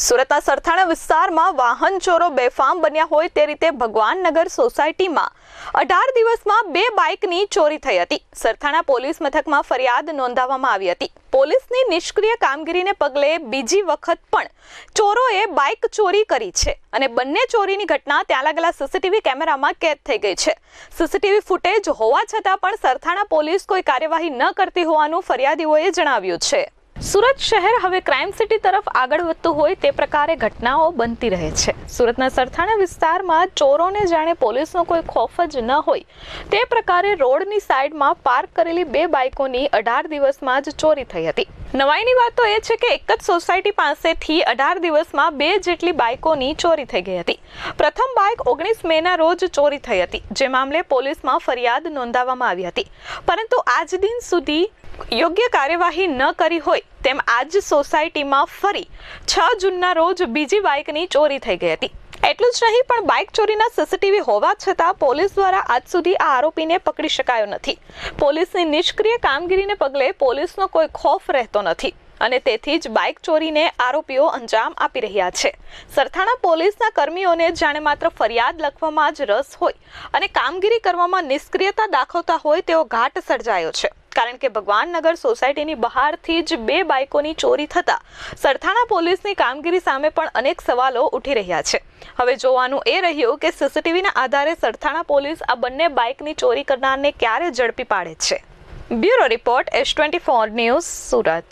સુરતના સરથાણા વિસ્તારમાં વાહન ચોરો બેફામ બન્યા હોય તે રીતે ભગવાનનગર સોસાયટીમાં અઢાર દિવસમાં બે બાઇકની ચોરી થઈ હતી. સરથાણા પોલીસ મથકમાં ફરિયાદ નોંધાવવામાં આવી હતી. પોલીસની નિષ્ક્રિય કામગીરીને પગલે બીજી વખત પણ ચોરોએ બાઇક ચોરી કરી છે અને બંને ચોરીની ઘટના ત્યાં લાગેલા સીસીટીવી કેમેરામાં કેદ થઈ ગઈ છે. સીસીટીવી ફૂટેજ હોવા છતાં પણ સરથાણા પોલીસ કોઈ કાર્યવાહી ન કરતી હોવાનું ફરિયાદીઓએ જણાવ્યું છે. સુરત શહેર હવે ક્રાઇમ સિટી તરફ આગળ વધતું હોય તે પ્રકારે ઘટનાઓ બનતી રહે છે. સુરતના સરથાણા વિસ્તારમાં ચોરોને જાણે પોલીસનો કોઈ ખોફ જ ન હોય, તે પ્રકારે રોડની સાઈડમાં પાર્ક કરેલી બે બાઇકોની અઢાર દિવસમાં જ ચોરી થઈ હતી. નવાઈની વાત તો એ છે કે એક જ સોસાયટી પાસેથી અઢાર દિવસમાં બે જેટલી બાઇકોની ચોરી થઈ ગઈ હતી. પ્રથમ બાઇક ઓગણીસ મેના રોજ ચોરી થઈ હતી, જે મામલે પોલીસમાં ફરિયાદ નોંધાવવામાં આવી હતી. પરંતુ આજ દિન સુધી યોગ્ય કાર્યવાહી ન કરી હોય તેમ આજ સોસાયટીમાં ફરી છ જૂનના રોજ બીજી બાઇકની ચોરી થઈ ગઈ હતી. એટલું જ નહીં, પણ બાઇક ચોરીના સીસીટીવી હોવા છતાં પોલીસ દ્વારા આજ સુધી આ આરોપીને પકડી શકાયો નથી. પોલીસની નિષ્ક્રિય કામગીરીને પગલે પોલીસનો કોઈ ખોફ રહેતો નથી અને તેથી જ બાઇક ચોરીને આરોપીઓ અંજામ આપી રહ્યા છે. સરથાણા પોલીસના કર્મીઓને જાણે માત્ર ફરિયાદ લખવામાં જ રસ હોય અને કામગીરી કરવામાં નિષ્ક્રિયતા દાખવતા હોય તેવો ઘાટ સર્જાયો છે. કારણ કે ભગવાનનગર સોસાયટીની બહારથી જ બે બાઇકોની ચોરી થતા સરથાણા પોલીસની કામગીરી સામે પણ અનેક સવાલો ઉઠી રહ્યા છે. હવે જોવાનું એ રહ્યું કે સીસીટીવીના આધારે સરથાણા પોલીસ આ બંને બાઇકની ચોરી કરનારને ક્યારે ઝડપી પાડે છે. Bureau report S twenty four news Surat.